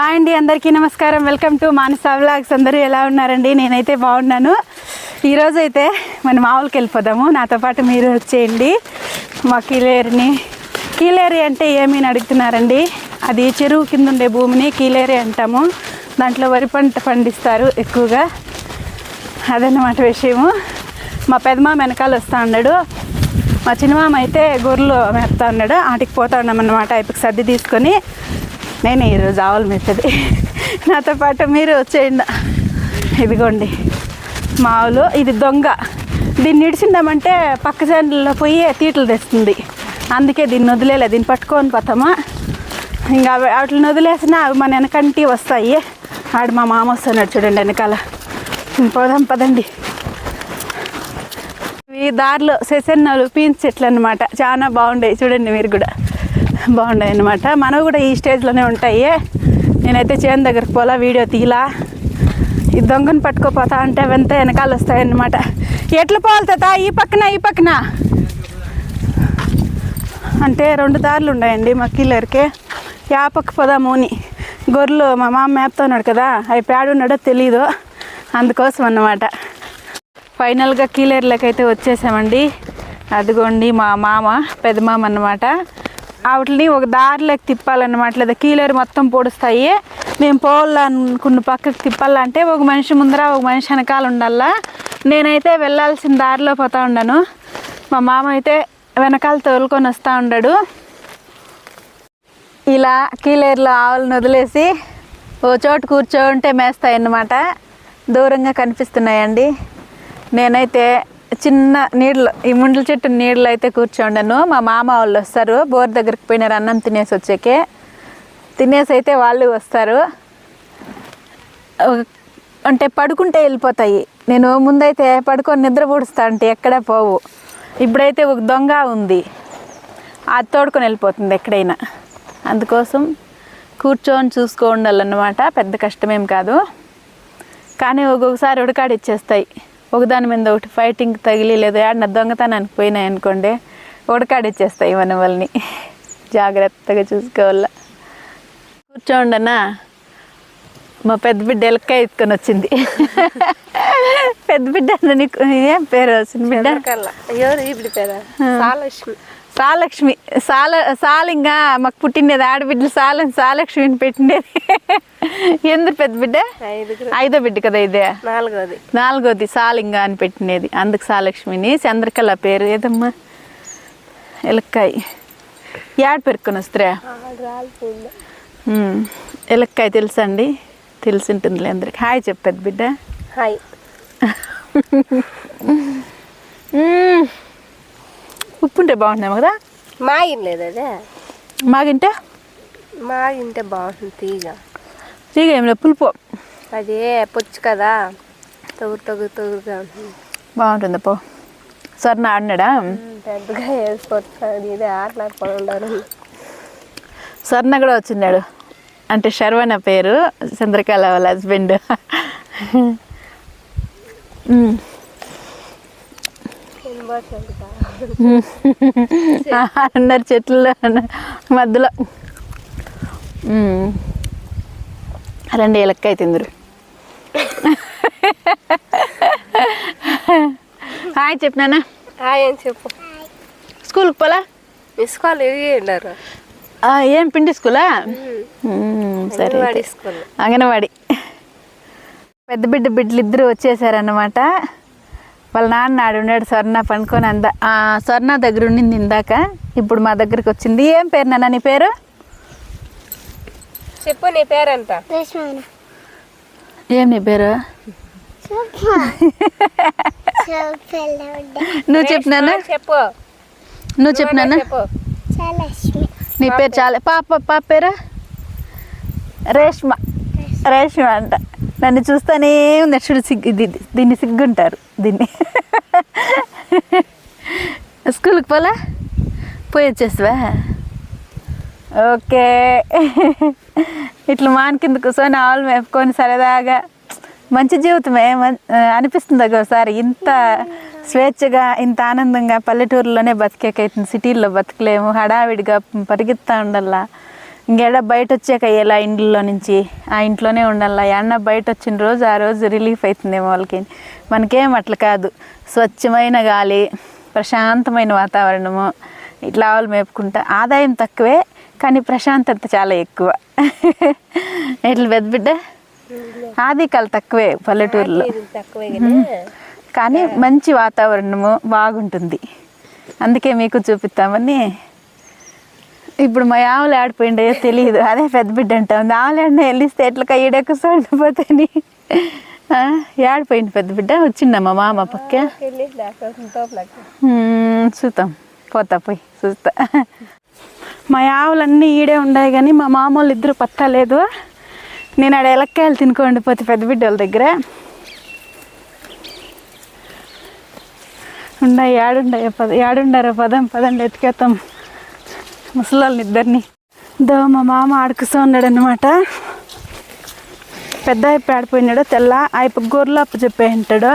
Hi అండి అందరికీ నమస్కారం. Welcome to Manasa vlogs. అందరూ ఎలా ఉన్నారండి? నేనైతే బాగున్నాను. ఈరోజు అయితే మనం ఆవులకి వెళ్ళిపోదాము. నాతో పాటు మీరు వచ్చేయండి. మా కీలేరిని. కీలేరి అంటే ఏమీ అని అడుగుతున్నారండి? అది చెరువు కింద ఉండే భూమిని కీలేరి అంటాము. దాంట్లో వరి పంట పండిస్తారు ఎక్కువగా. అదన్నమాట విషయము. మా పెదమామ వెనకాల వస్తూ ఉన్నాడు. మా చిన్నమామ అయితే గొర్రెలు మేపుతా ఉన్నాడు. ఆటికి పోతా ఉన్నామన్నమాట. అయిపోయి సర్ది తీసుకొని నేను ఈరోజు ఆవుల మెత్తది. నాతో పాటు మీరు వచ్చేయండి. ఇదిగోండి మావులు ఇది దొంగ. దీన్ని ఇడిచిందామంటే పక్క చేనులో పోయి తీటలు తెస్తుంది. అందుకే దీన్ని వదిలేలే. దీన్ని పట్టుకొని పోతామా? ఇంకా అవి వాటిని వదిలేసినా అవి మన వెనకంటి వస్తాయి. ఆడు మా మామ వస్తున్నాడు చూడండి వెనకాల. పోదాం పదండి. ఈ దారిలో సెసన్నలు పీన్స్ చెట్లు అనమాట చాలా బాగుంటాయి చూడండి మీరు కూడా. బాగున్నాయి అనమాట మనవి కూడా ఈ స్టేజ్లోనే ఉంటాయి. నేనైతే చేను దగ్గరికి పోలా వీడియో తీలా. ఈ దొంగను పట్టుకోపోతా అంటే వెంత వెనకాల వస్తాయన్నమాట. ఎట్లా పోవాలి ఈ పక్కన ఈ పక్కన. అంటే రెండు దారులు ఉన్నాయండి మా కిల్లర్కి. యా పక్క పోదాము అని గొర్రెలు మా మామ మేపుతున్నాడు కదా అవి పేడున్నాడో తెలీదు. అందుకోసం అన్నమాట. ఫైనల్గా కీలేర్లకైతే అయితే వచ్చేసామండి. అదిగోండి మా మామ పెద్ద మామ అన్నమాట. వాటిని ఒక దారిలోకి తిప్పాలన్నమాట లేదా కీలేరు మొత్తం పొడుస్తాయి. మేము పోవాలనుకున్న పక్కకి తిప్పాలంటే ఒక మనిషి ముందర ఒక మనిషి వెనకాల ఉండాలా? నేనైతే వెళ్ళాల్సిన దారిలో పోతా ఉండను. మా మామ అయితే వెనకాల తోలుకొని వస్తూ ఉండడు. ఇలా కీలేరులో ఆవులను వదిలేసి ఓ చోటు కూర్చోంటే మేస్తాయి అన్నమాట దూరంగా కనిపిస్తున్నాయండి. నేనైతే చిన్న నీళ్ళు ఈ ముండ్ల చెట్టు నీళ్ళు అయితే కూర్చోండాను. మా మామ వాళ్ళు వస్తారు. బోర్ దగ్గరికి పోయినారు అన్నం తినేసి వచ్చాకే. తినేసి అయితే వాళ్ళు వస్తారు. అంటే పడుకుంటే వెళ్ళిపోతాయి. నేను ముందైతే పడుకొని నిద్ర పూడుస్తా అంటే ఎక్కడ పోవు. ఇప్పుడైతే ఒక దొంగ ఉంది. అది తోడుకొని వెళ్ళిపోతుంది ఎక్కడైనా. అందుకోసం కూర్చొని చూసుకో ఉండాలన్నమాట పెద్ద కష్టమేం కాదు. కానీ ఒక్కొక్కసారి ఉడకాడిచ్చేస్తాయి. ఒకదాని మీద ఒకటి ఫైటింగ్ తగిలి లేదా ఏడన దొంగతనానికి పోయినాయి అనుకోండి ఉడకాడిచ్చేస్తాయి మన వాళ్ళని. జాగ్రత్తగా చూసుకోవాల. కూర్చోండనా మా పెద్ద బిడ్డ ఎలక్కాయ ఎత్తుకొని వచ్చింది. పెద్ద బిడ్డ నీకు ఏం పేరు? వచ్చింది బిడ్డ సాలక్ష్మి సాల సాలింగా మాకు పుట్టినది ఆడబిడ్డలు సాల సాలక్ష్మిని పెట్టినది ఎందుకు పెద్ద బిడ్డ? ఐదో బిడ్డ కదా ఇదే? నాలుగోది. నాలుగోది సాలింగ అని పెట్టినది అందుకు సాలక్ష్మిని. చంద్రకళ పేరు ఏదమ్మా? ఎలక్కాయ. యాడ పెరుక్కొని వస్తారా? ఎలక్కాయ తెలుసండి? తెలిసి ఉంటుందిలే అందరికి. హాయ్ చెప్పేది బిడ్డ. హాయ్. ఉప్పు ఉంటే బాగుంటున్నాము కదా? మాగిన లేదు అదే? మాగింటే? మాగింటే బాగుంటుంది తీగ. తీగ ఏం లేదు పులుపు. అదే పొచ్చు కదా. తగురు తగురు తగురుగా ఉంటుంది. బాగుంటుంది పో. స్వర్ణ ఆడినాడా? పెద్దగా వేసుకొస్తాడు ఇదే ఆటలాడుకొని ఉండరు స్వర్ణ కూడా వచ్చిన్నాడు అంటే శర్వణ పేరు చంద్రకళ వాళ్ళ హస్బెండ్ అన్నారు చెట్లు మధ్యలో. రండి ఎలక్కాయ తిందరు హాయ్ చెప్పినానా హాయ్ అని చెప్పు. స్కూల్కి పోలా? ఏం పిండి స్కూలా? సరే అంగన్వాడి పెద్ద బిడ్డ బిడ్డలు ఇద్దరు వచ్చేసారన్నమాట. వాళ్ళ నాన్న ఆడు ఉన్నాడు స్వర్ణ పనుకొని అంద స్వర్ణ దగ్గర ఉండింది ఇందాక. ఇప్పుడు మా దగ్గరికి వచ్చింది. ఏం పేరు నాన్న నీ పేరు? చెప్పు నీ పేరంట ఏం నీ పేరు? నువ్వు చెప్పినానా చెప్పు. నువ్వు చెప్పినానా చెప్పు. నీ పేరు చాలా పాప పాప పేరు? రేష్మ. రేష్మ. అంట. నన్ను చూస్తానే ఉంది చూడు సిగ్గు ఇది. దీన్ని సిగ్గుంటారు. దీన్ని. స్కూల్కి పోలా? పోయి వచ్చేసావా ఓకే. ఇట్లా మాన్ కింద కూర్చొని ఆవులు మేపుకొని సరదాగా. మంచి జీవితమే. అనిపిస్తుంది ఒకసారి ఇంత స్వేచ్ఛగా ఇంత ఆనందంగా పల్లెటూరులోనే బతికేకైతుంది. సిటీల్లో బతకలేము. హడావిడిగా పరిగెత్తా ఉండాలా ఇంకేడ బయట వచ్చాక ఎలా ఇంట్లో నుంచి? ఆ ఇంట్లోనే ఉండాలి? అన్న బయట వచ్చిన రోజు ఆ రోజు రిలీఫ్ అవుతుందేమో వాళ్ళకి. మనకేం అట్లా కాదు. స్వచ్ఛమైన గాలి ప్రశాంతమైన వాతావరణము ఇట్లా ఆవులు మేపుకుంటా. ఆదాయం తక్కువే కానీ ప్రశాంతత చాలా ఎక్కువ. ఎట్లా పెద్ద బిడ్డ? ఆదికాలు తక్కువే పల్లెటూరులో. కానీ మంచి వాతావరణము బాగుంటుంది. అందుకే మీకు చూపిస్తామని ఇప్పుడు మా ఆవులు ఆడిపోయిండే తెలియదు అదే పెద్ద బిడ్డ అంటా ఉంది. ఆవులు ఆడిన వెళ్ళిస్తే ఎట్లా కయ్యడకు సోడిపోతాని ఆడిపోయింది పెద్ద బిడ్డ. వచ్చిందమ్మా మామ పక్క? చూద్దాం. పోతా పోయి చూస్తా. మా ఆవులన్నీ ఈడే ఉన్నాయి కానీ మా మామూలు ఇద్దరు పత్తా లేదు నేను ఆడ ఎలక్కాయలు తినుకోండి పోతే పెద్ద బిడ్డ వాళ్ళ దగ్గర. ఉన్నాయి ఏడుండయ పద ఏడుండారో పదం పదండి ఎత్తుకెత్తాం ముసలాళ్ళని ఇద్దరిని. దో మా మామ ఆడుకుసో ఉన్నాడు అనమాట పెద్ద అయిపోయి ఆడిపోయినాడు తెల్ల అయిపో గొర్రెలు అప్పు చెప్పే ఉంటాడు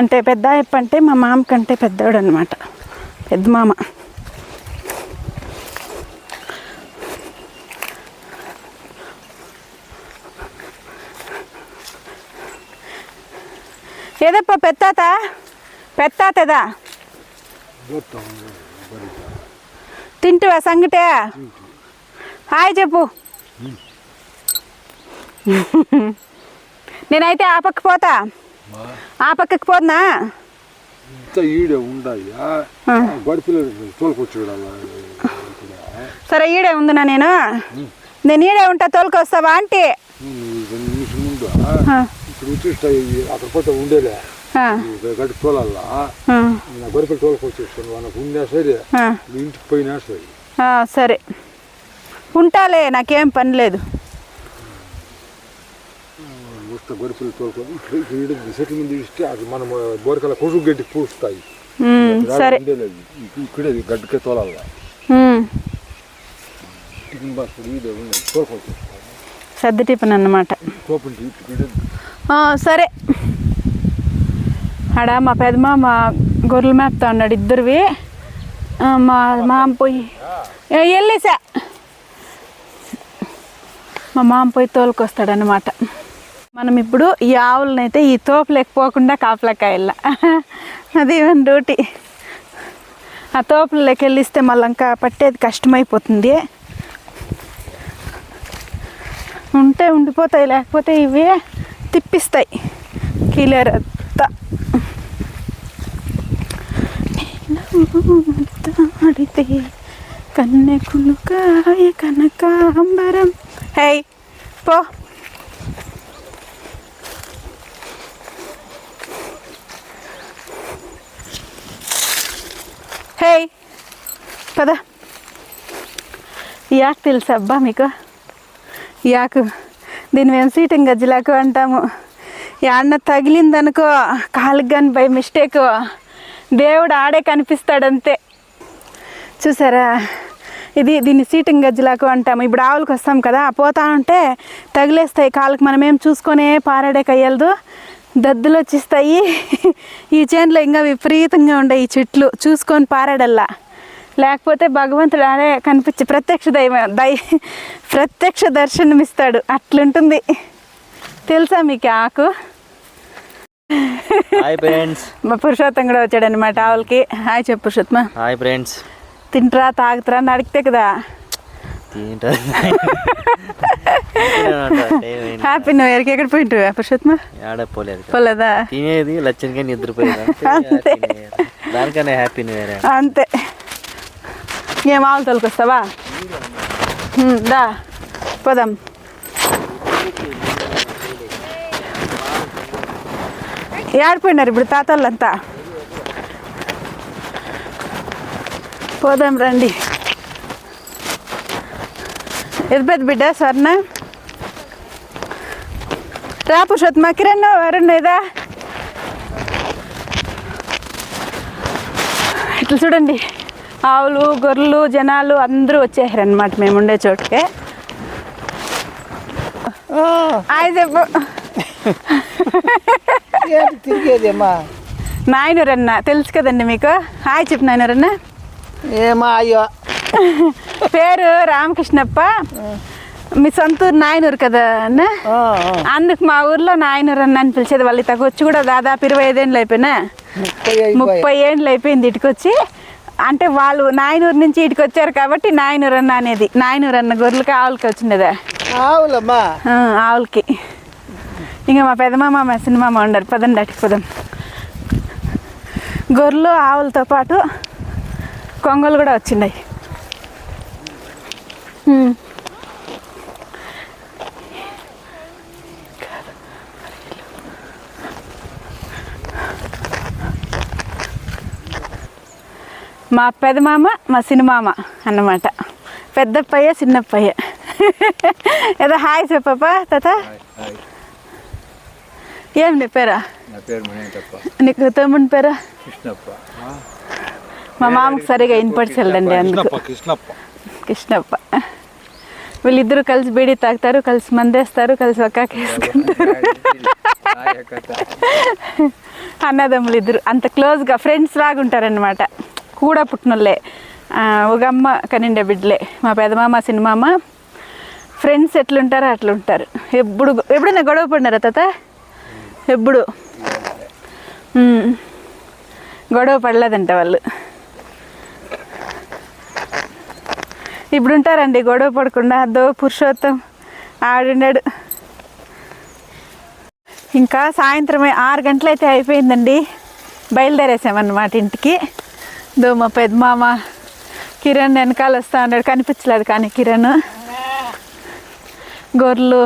అంటే పెద్ద అయ్యప్ప అంటే మా మామ కంటే పెద్దవాడు అనమాట పెద్ద మామ. ఏదప్ప పెత్తాత పెత్తాతదా తింటువా సంగటే? హాయ్ చెప్పు. నేనైతే ఆ పక్క పోతా. ఆ పక్కకి పోతున్నా? ఈడే ఉండాయా? సరే ఈడే ఉందినా నేను? నేను ఈడే ఉంటా తోలుకొస్తావా ఆంటీ? అక్కడ పోతే ఉండేలే. ఆ, గడి తోలల్లా నా గడిపిల్ల తోలుకొచ్చేస్తాను వాళ్ళకు ఉన్నా సరే? ఇంటికి పోయినా సరే. సరే. ఉంటాలే నాకేం పని లేదు. గడిపిల్ల తోలుకొని. ఇక్కడ ఇక్కడ ఈడ సెటిల్ ముందు ఇస్తే అది మనం బోరకల కొడుకు గడ్డి పూస్తాయి. సరే. ఇక్కడే గడ్డికే తోలల్లా. ఉమ్, టిఫిన్ బాక్స్ తోలుకొచ్చేస్తాను సర్ది టిఫిన్ అన్నమాట. సరే. ఆడ మా పెదమామ గొర్రెలు మేపుతా ఉన్నాడు ఇద్దరివి. మా మామ పోయి వెళ్ళేసా. మా మామ పోయి తోలుకొస్తాడనమాట మనం ఇప్పుడు ఈ ఆవులనైతే ఈ తోపు పోకుండా కాపలకాయల అది మన డ్యూటీ. ఆ తోపులకి వెళ్ళిస్తే మళ్ళీ ఇంకా పట్టేది కష్టమైపోతుంది. ఉంటే ఉండిపోతాయి లేకపోతే ఇవి తిప్పిస్తాయి. కీలర్ అంతా. ఆడితే కన్నెకులు కాయ కనకాంబరం. హే పో. హే పద. యాక్ తెలుసబ్బా మీకు? యాకు దీని మేము సీటింగ్ గజ్జిలాకు అంటాము. యాన్న తగిలిందనుకో కాలుకి కానీ బై మిస్టేక్. దేవుడు ఆడే కనిపిస్తాడంతే. చూసారా? ఇది దీన్ని సీటింగ్ గజ్జిలాకు అంటాము. ఇప్పుడు ఆవులకు వస్తాం కదా పోతా ఉంటే తగిలేస్తాయి కాళ్ళకి. మనం ఏం చూసుకొనే పారాడే కయ్యలదు దద్దులు వచ్చిస్తాయి. ఈ చేనులో ఇంకా విపరీతంగా ఉండే ఈ చెట్లు. చూసుకొని పారాడల్లా. లేకపోతే భగవంతుడు ఆడే కనిపించి ప్రత్యక్ష దైవ దై ప్రత్యక్ష దర్శనం ఇస్తాడు అట్లుంటుంది. తెలుసా మీకు ఆకు? హాయ్ ఫ్రెండ్స్ మా పురుషోత్తం కూడా వచ్చాడు అనమాట ఆవులకి. హాయ్ చెప్పు పురుషోత్మ హాయ్ ఫ్రెండ్స్ తింటరా తాగుతురా అని అడిగితే కదా. హ్యాపీ న్యూ ఇయర్కి ఎక్కడ పోయింటు పురుషోత్మ ఆడపోలేదు పోలేదా తినేది లచ్చనిగా నిద్రపోయేది. అంతే. దానికన్నా హ్యాపీ న్యూ ఇయర్ అంతే. ఏం ఆవులు తోలుకొస్తావా? దా. పోదాం. ఏడిపోయినారు ఇప్పుడు తాతోళ్ళంతా. పోదాం రండి. ఎది పెద్ద బిడ్డ స్వర్ణ. రా పురుషోత్తమ కిరణ్ ఎవరన్నా ఇదా ఇట్లా చూడండి. ఆవులు గొర్రెలు జనాలు అందరూ వచ్చేసారనమాట మేము ఉండే చోటుకే. చెప్పు ఏంటి తిరిగేదేమ్మా నాయనరన్న తెలుసు కదండి మీకు? హాయ్ చెప్పు నాయనరన్న. ఏమో అయ్యో. పేరు రామకృష్ణప్ప. మీ సొంతూరు నాయనూరు కదా అన్న. అందుకు మా ఊర్లో నాయనూరు అన్న అని పిలిచేది వాళ్ళు. ఇతకు వచ్చి కూడా దాదాపు ఇరవై ఐదేళ్ళు అయిపోయినా. ముప్పై ఏండ్లు అయిపోయింది ఇటుకొచ్చి. అంటే వాళ్ళు నాయనూరు నుంచి ఇటుకు వచ్చారు కాబట్టి నాయనూరు అన్న అనేది. నాయనూరు అన్న గొర్రెలకి ఆవులకి వచ్చిండేదా? ఆవులమ్మా. ఆవులకి. ఇంకా మా పెదమామ మా సినిమామ ఉండరు. పదండి అటుకు పదం. గొర్రెలు ఆవులతో పాటు కొంగలు కూడా వచ్చినాయి ఉమ్. మా పెదమామ మా సినిమామ అన్నమాట. పెద్దప్పయ్య చిన్నప్పయ్య. ఏదో హాయ్ చెప్పప్ప తాత. ఏం నీ పేరా? నా పేరు మణేంటప్ప నీకు తమ్ముని పేరా? కృష్ణప్ప. మా మామకు సరిగా వినపడచలేదండి అందుకు. కృష్ణప్ప కృష్ణప్ప. కృష్ణప్ప వీళ్ళిద్దరూ కలిసి బీడీ తాగుతారు కలిసి మందేస్తారు కలిసి ఒక్కాకి వేసుకుంటారు. అన్నదమ్ములు ఇద్దరు అంత క్లోజ్గా ఫ్రెండ్స్ లాగా ఉంటారనమాట కూడా పుట్టినోళ్ళే. ఒక అమ్మ కనిండే బిడ్డలే. మా పెదమామ సినిమామ ఫ్రెండ్స్ ఎట్లుంటారో అట్లా ఉంటారు ఎప్పుడు ఎప్పుడైనా గొడవ పడినారా తాత? ఎప్పుడు. గొడవ పడలేదంట వాళ్ళు. ఇప్పుడు ఉంటారండి గొడవ పడకుండా దో పురుషోత్తం ఆడున్నాడు ఇంకా సాయంత్రం ఆరు గంటలైతే అయిపోయిందండి. బయలుదేరేసామన్నమాట ఇంటికి. దో మా పెద్దమామ కిరణ్ వెనకాల వస్తా ఉన్నాడు. కనిపించలేదు కానీ కిరణ్. గొర్రెలు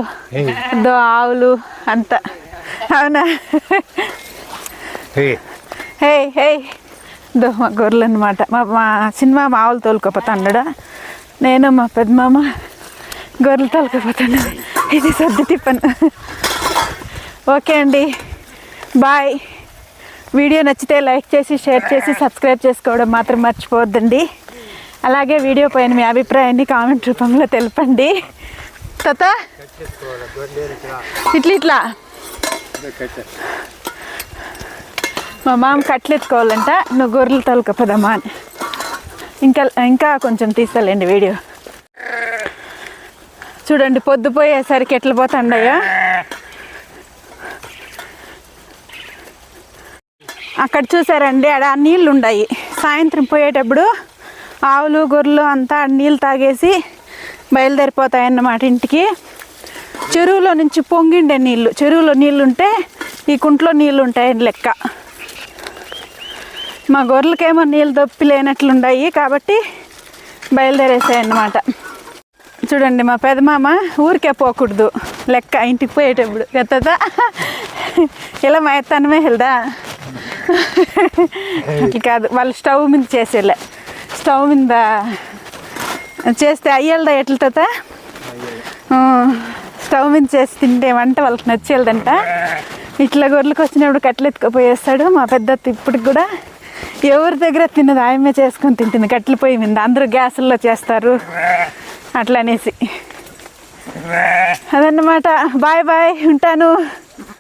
దో ఆవులు అంతా. అవునా? హే. హే దో మా గొర్రెలు అనమాట మా మా సినిమా మా ఆవులు తోలుకోపోతాడు నేను మా పెద్దమామ గొర్రెలు తోలుకోపోతాను ఇది సర్ది టిఫన్ ఓకే అండి. బాయ్. వీడియో నచ్చితే లైక్ చేసి షేర్ చేసి సబ్స్క్రైబ్ చేసుకోవడం మాత్రం మర్చిపోవద్దండి. అలాగే వీడియో పైన మీ అభిప్రాయాన్ని కామెంట్ రూపంలో తెలపండి. తత? ఇట్లా ఇట్లా. మా మామ కట్లెత్తుకోవాలంట నువ్వు గొర్రెలు తొలకపోదామా అని. ఇంకా ఇంకా కొంచెం తీస్తాలేండి వీడియో. చూడండి పొద్దుపోయేసరికి ఎట్లా పోతుండయో అక్కడ చూసారండి ఆడ నీళ్ళు ఉన్నాయి సాయంత్రం పోయేటప్పుడు ఆవులు గొర్రెలు అంతా ఆడ నీళ్ళు తాగేసి బయలుదేరిపోతాయన్నమాట ఇంటికి. చెరువులో నుంచి పొంగిండే నీళ్ళు. చెరువులో నీళ్ళు ఉంటే ఈ కుంట్లో నీళ్ళు ఉంటాయని లెక్క. మా గొర్రెలకేమో నీళ్ళు దొప్పి లేనట్లుండాయి కాబట్టి బయలుదేరేసాయి అన్నమాట చూడండి మా పెదమామ ఊరికే పోకూడదు. లెక్క ఇంటికి పోయేటప్పుడు. ఎత్తదా? ఇలా మా ఎత్తనమే వెళ్దా అట్లా కాదు. వాళ్ళు స్టవ్ మీద చేసేలే. స్టవ్ మీద చేస్తే అయ్యేళ్ళదా ఎట్లతో స్టవ్ మీద చేసి తింటే వంట వాళ్ళకి నచ్చేదంట ఇట్లా గొర్రెలకు వచ్చినప్పుడు కట్టెలు ఎత్తుకుపోయేస్తాడు. మా పెద్ద ఇప్పటికి కూడా ఎవరి దగ్గర తిన్నది ఆయమే చేసుకొని తింటుంది. కట్టెల పొయ్యి మీద అందరూ గ్యాసుల్లో చేస్తారు. అట్లా అనేసి అదన్నమాట. Bye bye. ఉంటాను.